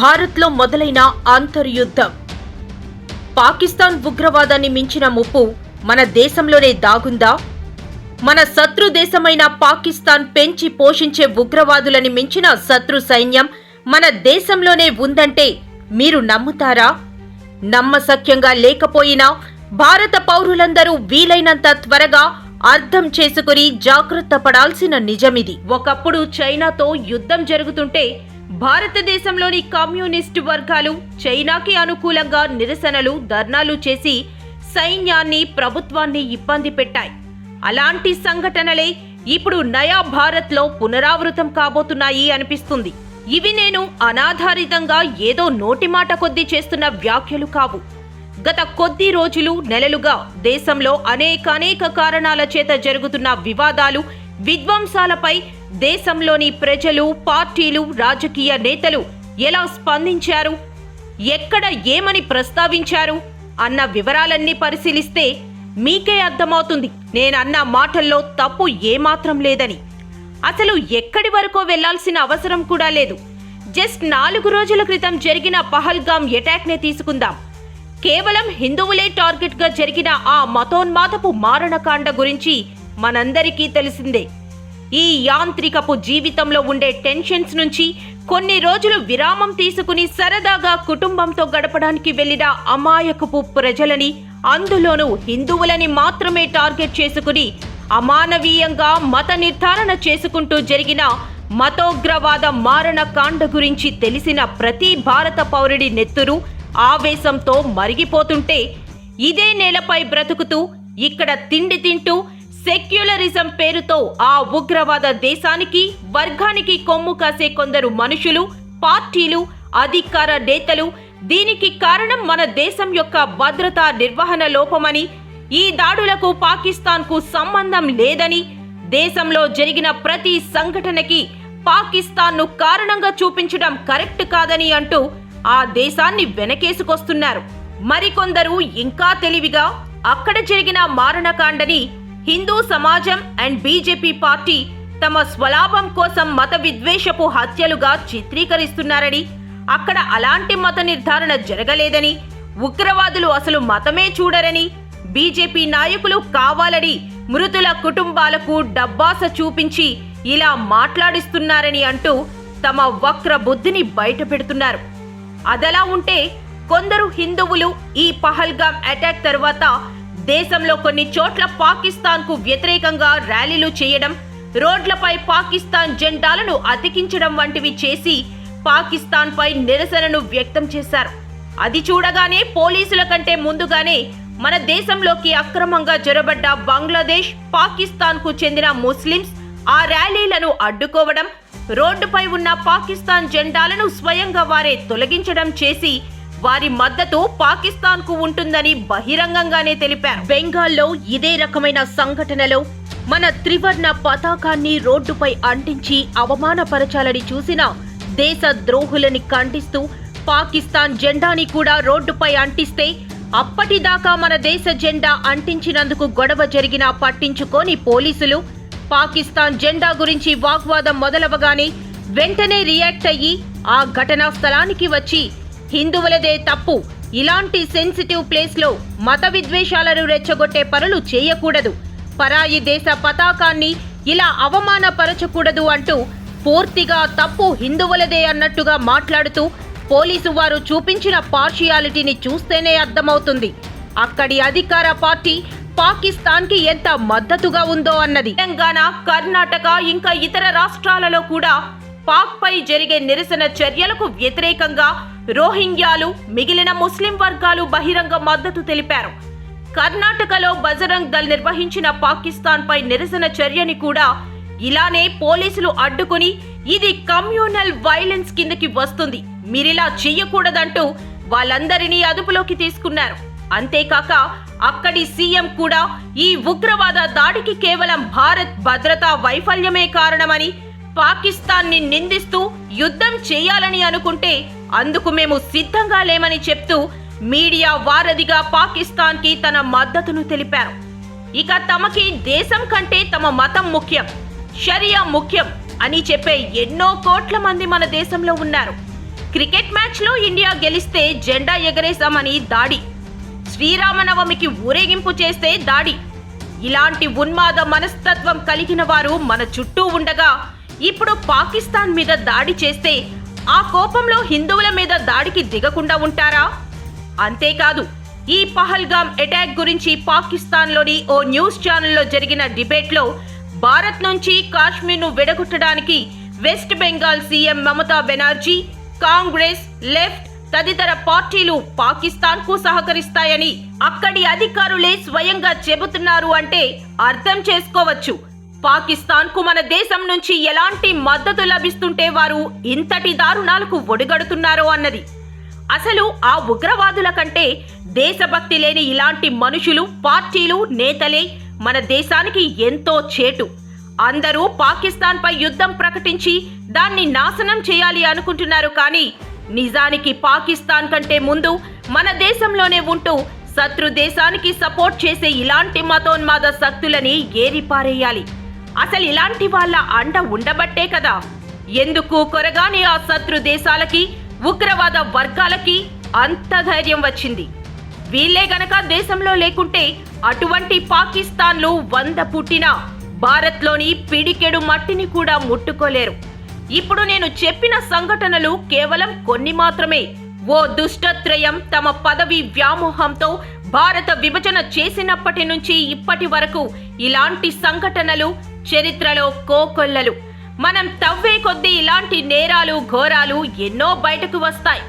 భారత్లో మొదలైన అంతర్యుద్ధం. పాకిస్తాన్ ఉగ్రవాదాన్ని మించిన ముప్పు మన దేశంలోనే దాగుందా? మన శత్రు దేశమైన పాకిస్తాన్ పెంచి పోషించే ఉగ్రవాదులని మించిన శత్రు సైన్యం మన దేశంలోనే ఉందంటే మీరు నమ్ముతారా? నమ్మసక్యంగా లేకపోయినా భారత పౌరులందరూ వీలైనంత త్వరగా అర్థం చేసుకుని జాగ్రత్త పడాల్సిన నిజమిది. ఒకప్పుడు చైనాతో యుద్ధం జరుగుతుంటే భారతదేశంలోని కమ్యూనిస్టు వర్గాలు చైనాకి అనుకూలంగా నిరసనలు ధర్నాలు చేసి సైన్యాన్ని ప్రభుత్వాన్ని ఇబ్బంది పెట్టాయి. అలాంటి సంఘటనలే ఇప్పుడు నయా భారత్లో పునరావృతం కాబోతున్నాయి అనిపిస్తుంది. ఇవి నేను అనాధారితంగా ఏదో నోటిమాట కొద్దీ చేస్తున్న వ్యాఖ్యలు కావు. గత కొద్ది రోజులు నెలలుగా దేశంలో అనేక అనేక కారణాల చేత జరుగుతున్న వివాదాలు విధ్వంసాలపై దేశంలోని ప్రజలు పార్టీలు రాజకీయ నేతలు ఎలా స్పందించారు? ఎక్కడ ఏమని ప్రస్తావించారు? అన్న వివరాలన్నీ పరిశీలిస్తే మీకే అర్థమవుతుంది. నేనన్న మాటల్లో తప్పు ఏమాత్రం లేదని. అసలు ఎక్కడి వరకు వెళ్ళాల్సిన అవసరం కూడా లేదు. జస్ట్ నాలుగు రోజుల క్రితం జరిగిన పహల్గామ్ ఎటాక్నే తీసుకుందాం. కేవలం హిందువులే టార్గెట్గా జరిగిన ఆ మతోన్మాదపు మారణకాండ గురించి మనందరికీ తెలిసిందే. ఈ యాంత్రికపు జీవితంలో ఉండే టెన్షన్స్ నుంచి కొన్ని రోజులు విరామం తీసుకుని సరదాగా కుటుంబంతో గడపడానికి వెళ్ళిన అమాయకపు ప్రజలని అందులోనూ హిందువులని మాత్రమే టార్గెట్ చేసుకుని అమానవీయంగా మత నిర్ధారణ చేసుకుంటూ జరిగిన మతోగ్రవాద మారణ కాండ గురించి తెలిసిన ప్రతి భారత పౌరుడి నెత్తురు ఆవేశంతో మరిగిపోతుంటే ఇదే నేలపై బ్రతుకుతూ ఇక్కడ తిండి తింటూ సెక్యులరిజం పేరుతో ఆ ఉగ్రవాద దేశానికి వర్గానికి కొమ్ము కాసే కొందరు మనుషులు పార్టీలు అధికార నేతలు దీనికి కారణం మన దేశం యొక్క భద్రతా నిర్వహణ లోపమని ఈ దాడులకు పాకిస్తాన్కు సంబంధం లేదని దేశంలో జరిగిన ప్రతి సంఘటనకి పాకిస్తాన్ను కారణంగా చూపించడం కరెక్ట్ కాదని అంటూ ఆ దేశాన్ని వెనకేసుకొస్తున్నారు. మరికొందరు ఇంకా తెలివిగా అక్కడ జరిగిన మారణకాండని హిందూ సమాజం అండ్ బీజేపీ పార్టీ తమ స్వలాభం కోసం మత విద్వేషపు హత్యలుగా చిత్రీకరిస్తున్నారని అక్కడ అలాంటి మత నిర్ధారణ జరగలేదని ఉగ్రవాదులు అసలు మతమే చూడరని బీజేపీ నాయకులు కావాలని మృతుల కుటుంబాలకు డబ్బాస చూపించి ఇలా మాట్లాడిస్తున్నారని అంటూ తమ వక్ర బుద్ధిని బయటపెడుతున్నారు. అదలా ఉంటే కొందరు హిందువులు ఈ పహల్గామ్ అటాక్ తర్వాత దేశంలో కొన్ని చోట్ల పాకిస్తాన్కు వ్యతిరేకంగా ర్యాలీలు చేయడం రోడ్లపై పాకిస్తాన్ జెండాలను అతికించడం వంటివి చేసి పాకిస్తాన్పై నిరసనను వ్యక్తం చేశారు. అది చూడగానే పోలీసుల కంటే ముందుగానే మన దేశంలోకి అక్రమంగా జొరబడ్డ బంగ్లాదేశ్ పాకిస్తాన్కు చెందిన ముస్లిమ్స్ ఆ ర్యాలీలను అడ్డుకోవడం రోడ్డుపై ఉన్న పాకిస్తాన్ జెండాలను స్వయంగా వారే తొలగించడం చేసి వారి మద్దతు పాకిస్తాన్కు ఉంటుందని బహిరంగంగానే తెలిపారు. బెంగాల్లో ఇదే రకమైన సంఘటనలో మన త్రివర్ణ పతాకాన్ని రోడ్డుపై అంటించి అవమానపరచాలని చూసిన దేశ ద్రోహులని ఖండిస్తూ పాకిస్తాన్ జెండాని కూడా రోడ్డుపై అంటిస్తే అప్పటిదాకా మన దేశ జెండా అంటించినందుకు గొడవ జరిగినా పట్టించుకోని పోలీసులు పాకిస్తాన్ జెండా గురించి వాగ్వాదం మొదలవగానే వెంటనే రియాక్ట్ అయ్యి ఆ ఘటనా స్థలానికి వచ్చి హిందువులదే తప్పు. ఇలాంటి సెన్సిటివ్ ప్లేస్లో మత విద్వేషాలను రెచ్చగొట్టే పనులు చేయకూడదు. పరాయి దేశ పతాకాన్ని ఇలా అవమానపరచకూడదు అంటూ పూర్తిగా తప్పు హిందువులదే అన్నట్టుగా మాట్లాడుతూ పోలీసు వారు చూపించిన పార్షియాలిటీని చూస్తేనే అర్థమవుతుంది. అక్కడి అధికార పార్టీ పాకిస్తాన్కి ఎంత మద్దతుగా ఉందో అన్నది. తెలంగాణ కర్ణాటక ఇంకా ఇతర రాష్ట్రాలలో కూడా పాక్ పై జరిగే నిరసన చర్యలకు వ్యతిరేకంగా రోహింగ్యాలు మిగిలిన ముస్లిం వర్గాలు బహిరంగ మద్దతు తెలిపారు. కర్ణాటకలో బజరంగ్ దల్ నిర్వహించిన పాకిస్తాన్ పై నిరసన చర్యని కూడా ఇలానే పోలీసులు అడ్డుకుని ఇది కమ్యూనల్ వైలెన్స్ కిందకి వస్తుంది మీరిలా చెయ్యకూడదంటూ వాళ్ళందరినీ అదుపులోకి తీసుకున్నారు. అంతేకాక అక్కడి సీఎం కూడా ఈ ఉగ్రవాద దాడికి కేవలం భారత్ భద్రతా వైఫల్యమే కారణమని పాకిస్తాన్ని నిందిస్తూ యుద్ధం చేయాలని అనుకుంటే అందుకు మేము సిద్ధంగా లేమని చెప్తూ మీడియా వారధిగా పాకిస్తాన్కి తన మద్దతును తెలిపారు. ఇక తమకి దేశం కంటే తమ మతం ముఖ్యం షరియా ముఖ్యం అని చెప్పే ఎన్నో కోట్ల మంది మన దేశంలో ఉన్నారు. క్రికెట్ మ్యాచ్లో ఇండియా గెలిస్తే జెండా ఎగరేశామని దాడి. శ్రీరామనవమికి ఊరేగింపు చేస్తే దాడి. ఇలాంటి ఉన్మాద మనస్తత్వం కలిగిన వారు మన చుట్టూ ఉండగా ఇప్పుడు పాకిస్తాన్ మీద దాడి చేస్తే ఆ కోపంలో హిందువుల మీద దాడికి దిగకుండా ఉంటారా? అంతేకాదు ఈ పహల్గామ్ అటాక్ గురించి పాకిస్తాన్లోని ఓ న్యూస్ ఛానల్లో జరిగిన డిబేట్లో భారత్ నుంచి కాశ్మీర్ను విడగొట్టడానికి west Bengal CM Mamata Banerjee Congress left తదితర పార్టీలు పాకిస్తాన్కు సహకరిస్తాయని అక్కడి అధికారులే స్వయంగా చెబుతున్నారు అంటే అర్థం చేసుకోవచ్చు. పాకిస్తాన్కు మన దేశం నుంచి ఎలాంటి మద్దతు లభిస్తుంటే వారు ఇంతటి దారుణాలకు ఒడిగడుతున్నారో అన్నది. అసలు ఆ ఉగ్రవాదుల కంటే దేశభక్తి లేని ఇలాంటి మనుషులు పార్టీలు నేతలే మన దేశానికి ఎంతో చేటు. అందరూ పాకిస్తాన్పై యుద్ధం ప్రకటించి దాన్ని నాశనం చేయాలి అనుకుంటున్నారు కానీ నిజానికి పాకిస్తాన్ కంటే ముందు మన దేశంలోనే ఉంటూ శత్రు దేశానికి సపోర్ట్ చేసే ఇలాంటి మతోన్మాద శక్తులని ఏరిపారేయాలి. అసలు ఇలాంటి వాళ్ళ అండ ఉండబట్టే కదా. ఎందుకు కొరగాని ఆ శత్రు దేశాలకి ఉగ్రవాద వర్గాలకి అంత ధైర్యం వచ్చింది. వీళ్ళే గనక దేశంలో లేకుంటే అటువంటి పాకిస్తాన్లు వంద పుట్టినా భారత్లోని పిడికెడు మట్టిని కూడా ముట్టుకోలేరు. ఇప్పుడు నేను చెప్పిన సంఘటనలు కేవలం కొన్ని మాత్రమే. ఓ దుష్టత్రయం తమ పదవి వ్యామోహంతో భారత విభజన చేసినప్పటి నుంచి ఇప్పటి వరకు ఇలాంటి సంఘటనలు చరిత్రలో కోకొల్లలు. మనం తవ్వే కొద్దీ ఇలాంటి నేరాలు ఘోరాలు ఎన్నో బయటకు వస్తాయి.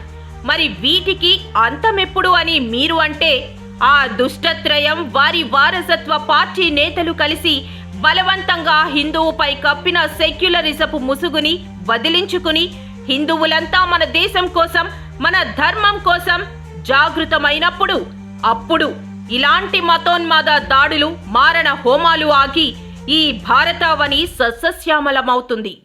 మరి వీటికి అంతమెప్పుడు అని మీరు అంటే ఆ దుష్టత్రయం వారి వారసత్వ పార్టీ నేతలు కలిసి బలవంతంగా హిందువుపై కప్పిన సెక్యులరిజపు ముసుగుని వదిలించుకుని హిందువులంతా మన దేశం కోసం మన ధర్మం కోసం జాగృతమైనప్పుడు అప్పుడు ఇలాంటి మతోన్మాద దాడులు మారణ హోమాలు ఆగి ఈ భారతావని సస్యశ్యామలమవుతుంది.